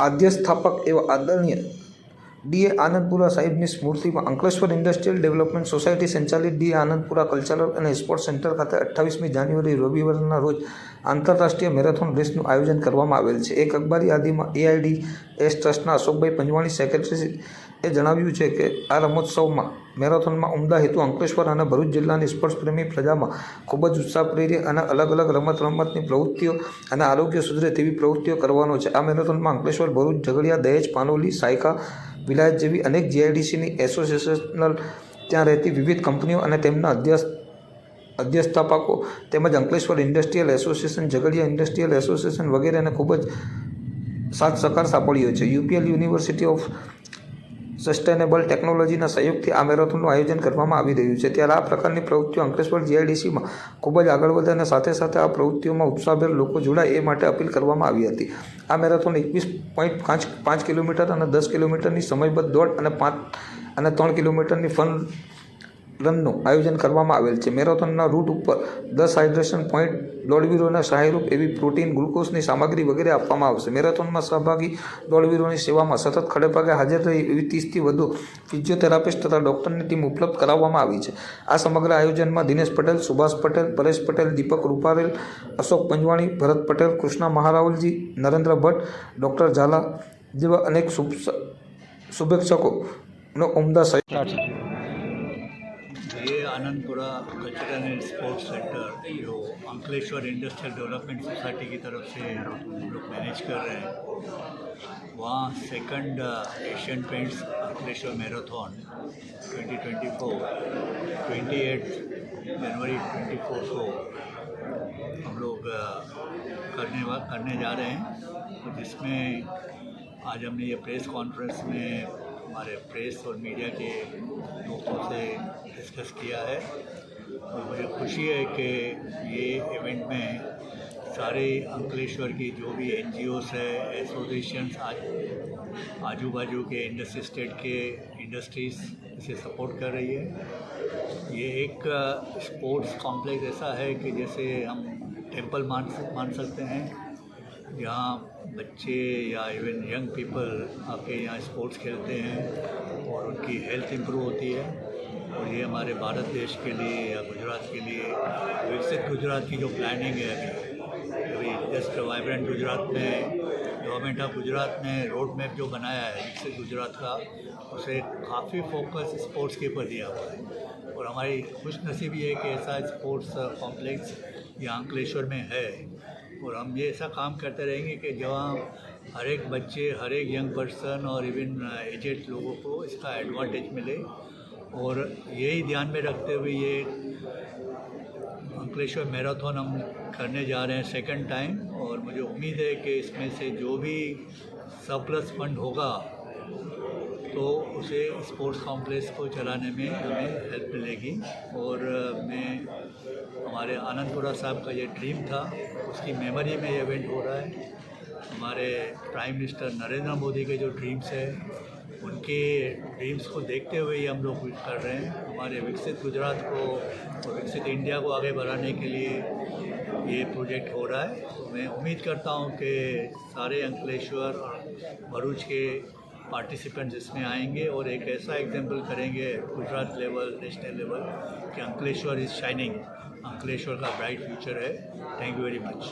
આદ્યસ્થાપક એવા આદરણીય ડીએ આનંદપુરા સાહેબની સ્મૃતિમાં અંકલેશ્વર ઇન્ડસ્ટ્રીયલ ડેવલપમેન્ટ સોસાયટી સંચાલિત ડીએ આનંદપુરા કલ્ચરલ અને સ્પોર્ટ્સ સેન્ટર ખાતે અઠ્ઠાવીસમી જાન્યુઆરી રવિવારના રોજ આંતરરાષ્ટ્રીય મેરેથોન રેસનું આયોજન કરવામાં આવેલ છે. એક અખબારી યાદીમાં એઆઈડી એસ ટ્રસ્ટના અશોકભાઈ પંજવાણી સેક્રેટરી એ જણાવ્યું છે કે આ રમોત્સવમાં મેરેથોનમાં ઉમદા હેતુ અંકલેશ્વર અને ભરૂચ જિલ્લાની સ્પોર્ટ્સ પ્રેમી પ્રજામાં ખૂબ જ ઉત્સાહ પ્રેરી અને અલગ અલગ રમત રમતની પ્રવૃત્તિઓ અને આરોગ્ય સુધરે તેવી પ્રવૃત્તિઓ કરવાનો છે. આ મેરેથોનમાં અંકલેશ્વર, ભરૂચ, ઝઘડિયા, દહેજ, પાનોલી, સાયકા વિલાયત જેવી અનેક જીઆઈડીસીની એસોસિએશનલ ત્યાં રહેતી વિવિધ કંપનીઓ અને તેમના અધ્યક્ષ અધ્યસ્થાપકો તેમજ Ankleshwar industrial association Jhagadia industrial association વગેરેને ખૂબ જ સાથ સહકાર સાંપડ્યો છે. યુપીએલ યુનિવર્સિટી ઓફ સસ્ટેનેબલ ટેકનોલોજીના સહયોગથી આ મેરેથોનનું આયોજન કરવામાં આવી રહ્યું છે. ત્યારે આ પ્રકારની પ્રવૃત્તિઓ અંકલેશ્વર જીઆઈડીસીમાં ખૂબ જ આગળ વધે અને સાથે સાથે આ પ્રવૃત્તિઓમાં ઉત્સાહભેર લોકો જોડાય એ માટે અપીલ કરવામાં આવી હતી. આ મેરેથોન એકવીસ પોઈન્ટ પાંચ પાંચ કિલોમીટર અને દસ કિલોમીટરની સમયબદ્ધ દોડ અને પાંચ અને ત્રણ કિલોમીટરની ફન રનનું આયોજન કરવામાં આવેલ છે. મેરેથોનના રૂટ ઉપર દસ હાઇડ્રેશન પોઈન્ટ દોડવીરોના સહાયરૂપ એવી પ્રોટીન, ગ્લુકોઝની સામગ્રી વગેરે આપવામાં આવશે. મેરેથોનમાં સહભાગી દોડવીરોની સેવામાં સતત ખડેપગે હાજર રહી એવી ત્રીસથી વધુ ફિઝિયોથેરાપિસ્ટ તથા ડૉક્ટરની ટીમ ઉપલબ્ધ કરાવવામાં આવી છે. આ સમગ્ર આયોજનમાં દિનેશ પટેલ, સુભાષ પટેલ, પરેશ પટેલ, દીપક રૂપારેલ, અશોક પંજવાણી, ભરત પટેલ, કૃષ્ણા મહારાવલજી, નરેન્દ્ર ભટ્ટ, ડૉક્ટર ઝાલા જેવા અનેક શુભ શુભેચ્છકોનો ઉમદા સહયોગ. ये Anandpura cultural and sports centre, जो अंकलेश्वर इंडस्ट्रियल डेवलपमेंट सोसाइटी की तरफ़ से हम लोग मैनेज कर रहे हैं। वहाँ second Asian Paints Ankleshwar marathon 2024 28 जनवरी 24 को हम लोग करने वा, करने जा रहे हैं। तो जिसमें आज हमने ये प्रेस कॉन्फ्रेंस में हमारे प्रेस और मीडिया के दोस्तों से डिस्कस किया है। और मुझे खुशी है कि ये इवेंट में सारे अंकलेश्वर की जो भी एन जी ओस है एसोसिएशंस आज आजू बाजू के इंडस्ट्री स्टेट के इंडस्ट्रीज़ इसे सपोर्ट कर रही है। ये एक स्पोर्ट्स कॉम्प्लेक्स ऐसा है कि जैसे हम टेंपल मान मान सकते हैं। जहाँ बच्चे या इवन यंग पीपल आके यहाँ स्पोर्ट्स खेलते हैं और उनकी हेल्थ इम्प्रूव होती है। और ये हमारे भारत देश के लिए या गुजरात के लिए विकसित गुजरात की जो प्लानिंग है अभी अभी जस्ट वाइब्रेंट गुजरात में गवर्नमेंट ऑफ़ गुजरात ने रोड मैप जो बनाया है, विकसित गुजरात का, उसे काफ़ी फोकस स्पोर्ट्स के ऊपर दिया हुआ है। और हमारी खुश नसीबी है कि ऐसा स्पोर्ट्स कॉम्प्लेक्स यहाँ अंकलेश्वर में है। और हम ये ऐसा काम करते रहेंगे कि जहाँ हर एक बच्चे, हर एक यंग पर्सन और इवन एजेड लोगों को इसका एडवांटेज मिले और यही ध्यान में रखते हुए ये अंकलेश्वर मैराथन हम करने जा रहे हैं सेकंड टाइम और मुझे उम्मीद है कि इसमें से जो भी सरप्लस फंड होगा तो उसे स्पोर्ट्स कॉम्प्लेक्स को चलाने में हमें हेल्प मिलेगी। और मैं, हमारे आनंदपुरा साहब का ये ड्रीम था, उसकी मेमोरी में ये इवेंट हो रहा है। हमारे प्राइम मिनिस्टर नरेंद्र मोदी के जो ड्रीम्स है उनके ड्रीम्स को देखते हुए ही हम लोग कर रहे हैं। हमारे विकसित गुजरात को और विकसित इंडिया को आगे बढ़ाने के लिए ये प्रोजेक्ट हो रहा है। तो मैं उम्मीद करता हूँ कि सारे अंकलेश्वर और भरूच के पार्टिसिपेंट्स इसमें आएँगे और एक ऐसा एग्ज़ाम्पल करेंगे गुजरात लेवल नेशनल लेवल कि अंकलेश्वर इज़ शाइनिंग अंकलेश्वर का ब्राइट फ्यूचर है। Thank you very much